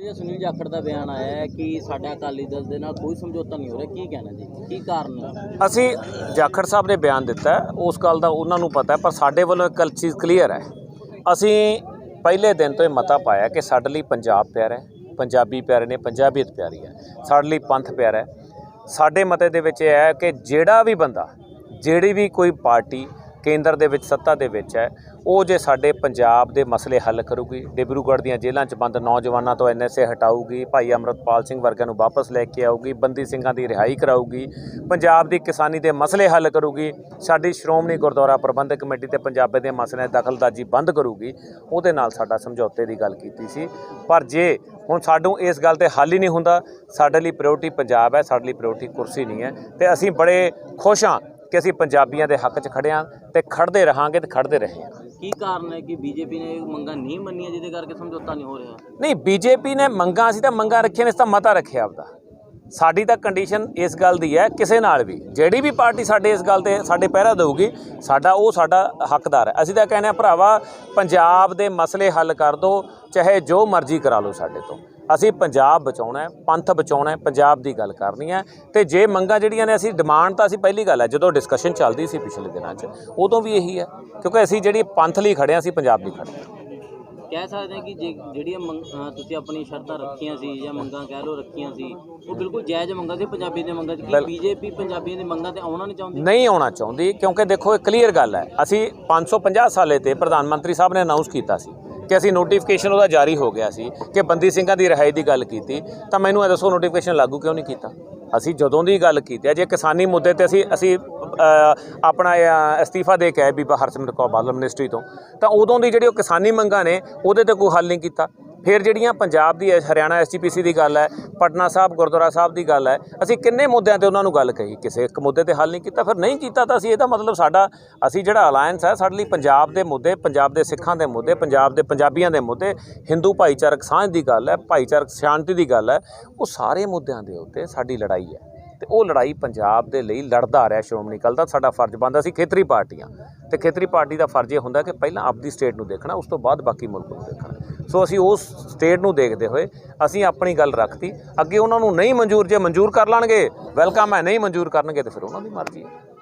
ਇਹ ਸੁਨੀਲ ਜਾਖੜ ਦਾ ਬਿਆਨ ਆਇਆ ਹੈ ਕਿ ਸਾਡਾ ਅਕਾਲੀ ਦਲ ਦੇ ਨਾਲ ਕੋਈ ਸਮਝੌਤਾ ਨਹੀਂ ਹੋ ਰਿਹਾ। ਕੀ ਕਹਿਣਾ ਜੀ? ਕੀ ਕਾਰਨ ਅਸੀਂ ਜਾਖੜ ਸਾਹਿਬ ਨੇ ਬਿਆਨ ਦਿੱਤਾ ਉਸ ਗੱਲ ਦਾ ਉਹਨਾਂ ਨੂੰ ਪਤਾ ਪਰ ਸਾਡੇ ਵੱਲੋਂ ਇੱਕ ਗੱਲ ਚੀਜ਼ ਕਲੀਅਰ ਹੈ। ਅਸੀਂ ਪਹਿਲੇ ਦਿਨ ਤੋਂ ਇਹ ਮਤਾ ਪਾਇਆ ਕਿ ਸਾਡੇ ਲਈ ਪੰਜਾਬ ਪਿਆਰਾ ਹੈ। ਪੰਜਾਬੀ ਪਿਆਰੇ ਨੇ ਪੰਜਾਬੀਅਤ ਪਿਆਰੀ ਹੈ। ਸਾਡੇ ਲਈ ਪੰਥ ਪਿਆਰਾ ਹੈ। ਸਾਡੇ ਮਤੇ ਦੇ ਵਿੱਚ ਇਹ ਹੈ ਕਿ ਜਿਹੜਾ ਵੀ ਬੰਦਾ, ਜਿਹੜੀ ਵੀ ਕੋਈ ਪਾਰਟੀ ਕੇਂਦਰ ਦੇ ਵਿੱਚ ਸੱਤਾ ਦੇ ਵਿੱਚ ਹੈ। ਉਹ ਜੇ ਸਾਡੇ ਪੰਜਾਬ ਦੇ ਮਸਲੇ ਹੱਲ ਕਰੂਗੀ ਡਿਬਰੂਗੜ੍ਹ ਦੀਆਂ ਜੇਲ੍ਹਾਂ 'ਚ ਬੰਦ ਨੌਜਵਾਨਾਂ ਤੋਂ ਐਨਐਸਏ ਹਟਾਊਗੀ, ਭਾਈ ਅਮਰਤਪਾਲ ਸਿੰਘ ਵਰਗਿਆਂ ਨੂੰ ਵਾਪਸ ਲੈ ਕੇ ਆਊਗੀ, ਬੰਦੀ ਸਿੰਘਾਂ ਦੀ ਰਿਹਾਈ ਕਰਾਊਗੀ, ਪੰਜਾਬ ਦੀ ਕਿਸਾਨੀ ਦੇ ਮਸਲੇ ਹੱਲ ਕਰੂਗੀ, ਸਾਡੀ ਸ਼੍ਰੋਮਣੀ ਗੁਰਦੁਆਰਾ ਪ੍ਰਬੰਧਕ ਕਮੇਟੀ ਤੇ ਪੰਜਾਬੇ ਦੇ ਮਸਲਿਆਂ ਦਖਲਦਾਜ਼ੀ ਬੰਦ ਕਰੂਗੀ, ਉਹਦੇ ਨਾਲ ਸਾਡਾ ਸਮਝੌਤੇ ਦੀ ਗੱਲ ਕੀਤੀ ਸੀ। ਪਰ ਜੇ ਹੁਣ ਸਾਨੂੰ ਇਸ ਗੱਲ ਤੇ ਹੱਲ ਹੀ ਨਹੀਂ ਹੁੰਦਾ, ਸਾਡੇ ਲਈ ਪ੍ਰਾਇੋਰਟੀ ਪੰਜਾਬ ਹੈ, ਸਾਡੇ ਲਈ ਪ੍ਰਾਇੋਰਟੀ ਕੁਰਸੀ ਨਹੀਂ ਹੈ ਤੇ ਅਸੀਂ ਬੜੇ ਖੁਸ਼ ਹਾਂ ਕਿ ਅਸੀਂ ਪੰਜਾਬੀਆਂ ਦੇ ਹੱਕ 'ਚ ਖੜੇ ਹਾਂ ਤੇ ਖੜਦੇ ਰਹਾਂਗੇ ਤੇ ਖੜਦੇ ਰਹੇ ਹਾਂ। ਕੀ ਕਾਰਨ ਹੈ ਕਿ ਬੀਜੇਪੀ ਨੇ ਮੰਗਾਂ ਨਹੀਂ ਮੰਨੀਆਂ ਜਿਹਦੇ ਕਰਕੇ ਸਮਝੌਤਾ ਨਹੀਂ ਹੋ ਰਿਹਾ? ਨਹੀਂ ਬੀਜੇਪੀ ਨੇ ਮੰਗਾਂ ਅਸੀਂ ਤਾਂ ਮੰਗਾਂ ਰੱਖੀਆਂ ਨੇ ਇਸ ਤਾਂ ਮਤਾ ਰੱਖਿਆ ਆਪਦਾ। ਸਾਡੀ ਤਾਂ ਕੰਡੀਸ਼ਨ ਇਸ ਗੱਲ ਦੀ ਹੈ ਕਿਸੇ ਨਾਲ ਵੀ। ਜਿਹੜੀ ਵੀ ਪਾਰਟੀ ਸਾਡੇ ਇਸ ਗੱਲ ਤੇ ਸਾਡੇ ਪਹਿਰਾ ਦੇਊਗੀ ਸਾਡਾ ਉਹ ਸਾਡਾ ਹੱਕਦਾਰ ਹੈ। ਅਸੀਂ ਤਾਂ ਕਹਿੰਦੇ ਆ ਭਰਾਵਾ ਪੰਜਾਬ ਦੇ ਮਸਲੇ ਹੱਲ ਕਰ ਦਿਓ ਚਾਹੇ ਜੋ ਮਰਜ਼ੀ ਕਰਾ ਲਓ ਸਾਡੇ ਤੋਂ। ਅਸੀਂ ਪੰਜਾਬ ਬਚਾਉਣਾ ਹੈ ਪੰਥ ਬਚਾਉਣਾ ਹੈ ਪੰਜਾਬ ਦੀ ਗੱਲ ਕਰਨੀ ਹੈ। ਤੇ ਜੇ ਮੰਗਾਂ ਜਿਹੜੀਆਂ ਨੇ ਅਸੀਂ ਡਿਮਾਂਡ ਤਾਂ ਅਸੀਂ ਪਹਿਲੀ ਗੱਲ ਹੈ ਜਦੋਂ ਡਿਸਕਸ਼ਨ ਚੱਲਦੀ ਸੀ ਪਿਛਲੇ ਦਿਨਾਂ 'ਚ ਉਦੋਂ ਵੀ ਇਹੀ ਹੈ। ਕਿਉਂਕਿ ਅਸੀਂ ਜਿਹੜੀ ਪੰਥ ਲਈ ਖੜੇ ਹਾਂ ਅਸੀਂ ਪੰਜਾਬ ਲਈ ਖੜੇ ਹਾਂ। ਕਹਿ ਸਕਦੇ ਹਾਂ ਕਿ ਜੇ ਜਿਹੜੀਆਂ ਤੁਸੀਂ ਆਪਣੀ ਸ਼ਰਤਾਂ ਰੱਖੀਆਂ ਸੀ ਜਾਂ ਮੰਗਾਂ ਕਹਿ ਲਓ ਰੱਖੀਆਂ ਸੀ ਉਹ ਬਿਲਕੁਲ ਜਾਇਜ਼ ਮੰਗਾਂ ਸੀ ਪੰਜਾਬੀ ਦੀਆਂ ਮੰਗਾਂ ਕਿ ਬੀਜੇਪੀ ਪੰਜਾਬੀਆਂ ਦੀ ਮੰਗਾਂ ਤੇ ਆਉਣਾ ਨਹੀਂ ਚਾਹੁੰਦੀ? ਨਹੀਂ ਆਉਣਾ ਚਾਹੁੰਦੀ ਕਿਉਂਕਿ ਦੇਖੋ ਇਹ ਕਲੀਅਰ ਗੱਲ ਹੈ। ਅਸੀਂ 550 ਸਾਲੇ ਤੇ ਪ੍ਰਧਾਨ ਮੰਤਰੀ ਸਾਹਿਬ ਨੇ ਅਨਾਉਂਸ ਕੀਤਾ ਸੀ। ਕਿ ਅਸੀਂ ਨੋਟੀਫਿਕੇਸ਼ਨ ਉਹਦਾ ਜਾਰੀ ਹੋ ਗਿਆ ਸੀ ਕਿ ਬੰਦੀ ਸਿੰਘਾਂ ਦੀ ਰਿਹਾਈ ਦੀ ਗੱਲ ਕੀਤੀ, ਤਾਂ ਮੈਨੂੰ ਇਹ ਦੱਸੋ ਨੋਟੀਫਿਕੇਸ਼ਨ ਲਾਗੂ ਕਿਉਂ ਨਹੀਂ ਕੀਤਾ? ਅਸੀਂ ਜਦੋਂ ਦੀ ਗੱਲ ਕੀਤੀ ਹੈ, ਜੇ ਕਿਸਾਨੀ ਮੁੱਦੇ ਤੇ ਅਸੀਂ ਅਸੀਂ ਆਪਣਾ ਅਸਤੀਫਾ ਦੇ ਕੇ ਆਏ ਬੀਬਾ ਹਰਸਿਮਰਤ ਕੌਰ ਬਾਦਲ ਮਿਨਿਸਟਰੀ ਤੋਂ, ਤਾਂ ਉਦੋਂ ਦੀ ਜਿਹੜੀ ਉਹ ਕਿਸਾਨੀ ਮੰਗਾਂ ਨੇ, ਉਹਦੇ ਤੇ ਕੋਈ ਹੱਲ ਨਹੀਂ ਕੀਤਾ। ਫਿਰ ਜਿਹੜੀਆਂ ਪੰਜਾਬ ਦੀ ਹੈ, ਹਰਿਆਣਾ ਐਸਜੀਪੀਸੀ ਦੀ ਗੱਲ ਹੈ ਪਟਨਾ ਸਾਹਿਬ ਗੁਰਦੁਆਰਾ ਸਾਹਿਬ ਦੀ ਗੱਲ ਹੈ ਅਸੀਂ ਕਿੰਨੇ ਮੁੱਦਿਆਂ ਤੇ ਉਹਨਾਂ ਨੂੰ ਗੱਲ ਕਹੀ? ਕਿਸੇ ਇੱਕ ਮੁੱਦੇ ਤੇ ਹੱਲ ਨਹੀਂ ਕੀਤਾ ਫਿਰ ਨਹੀਂ ਕੀਤਾ ਤਾਂ ਅਸੀਂ ਇਹਦਾ ਮਤਲਬ ਸਾਡਾ ਅਸੀਂ ਜਿਹੜਾ ਅਲਾਈਅੰਸ ਹੈ ਸਾਡੇ ਲਈ ਪੰਜਾਬ ਦੇ ਮੁੱਦੇ ਪੰਜਾਬ ਦੇ ਸਿੱਖਾਂ ਦੇ ਮੁੱਦੇ ਪੰਜਾਬ ਦੇ ਪੰਜਾਬੀਆਂ ਦੇ ਮੁੱਦੇ ਹਿੰਦੂ ਭਾਈਚਾਰਕ ਸਾਂਝ ਦੀ ਗੱਲ ਹੈ ਭਾਈਚਾਰਕ ਸ਼ਾਂਤੀ ਦੀ ਗੱਲ ਹੈ ਉਹ ਸਾਰੇ ਮੁੱਦਿਆਂ ਦੇ ਉੱਤੇ ਸਾਡੀ ਲੜਾਈ ਹੈ। ਤੇ ਉਹ ਲੜਾਈ ਪੰਜਾਬ ਦੇ ਲਈ ਲੜਦਾ ਆ ਰਿਹਾ ਸ਼੍ਰੋਮਣੀ ਅਕਾਲੀ ਦਾ ਸਾਡਾ ਫਰਜ਼ ਬਣਦਾ ਸੀ ਖੇਤਰੀ ਪਾਰਟੀਆਂ। ਤੇ ਖੇਤਰੀ ਪਾਰਟੀ ਦਾ ਫਰਜ਼ ਇਹ ਹੁੰਦਾ ਕਿ ਪਹਿਲਾਂ ਆਪਦੀ ਸਟੇਟ ਨੂੰ ਦੇਖਣਾ, ਉਸ ਤੋਂ ਬਾਅਦ ਬਾਕੀ ਮੁਲਕ ਨੂੰ ਦੇਖਣਾ। ਸੋ ਅਸੀਂ ਉਸ ਸਟੇਟ ਨੂੰ ਦੇਖਦੇ ਹੋਏ ਅਸੀਂ ਆਪਣੀ ਗੱਲ ਰੱਖਤੀ। ਅੱਗੇ ਉਹਨਾਂ ਨੂੰ ਨਹੀਂ ਮਨਜ਼ੂਰ, ਜੇ ਮਨਜ਼ੂਰ ਕਰ ਲੈਣਗੇ, ਵੈਲਕਮ ਹੈ, ਨਹੀਂ ਮਨਜ਼ੂਰ ਕਰਨਗੇ ਤੇ ਫਿਰ ਉਹਨਾਂ ਦੀ ਮਰਜ਼ੀ ਹੈ।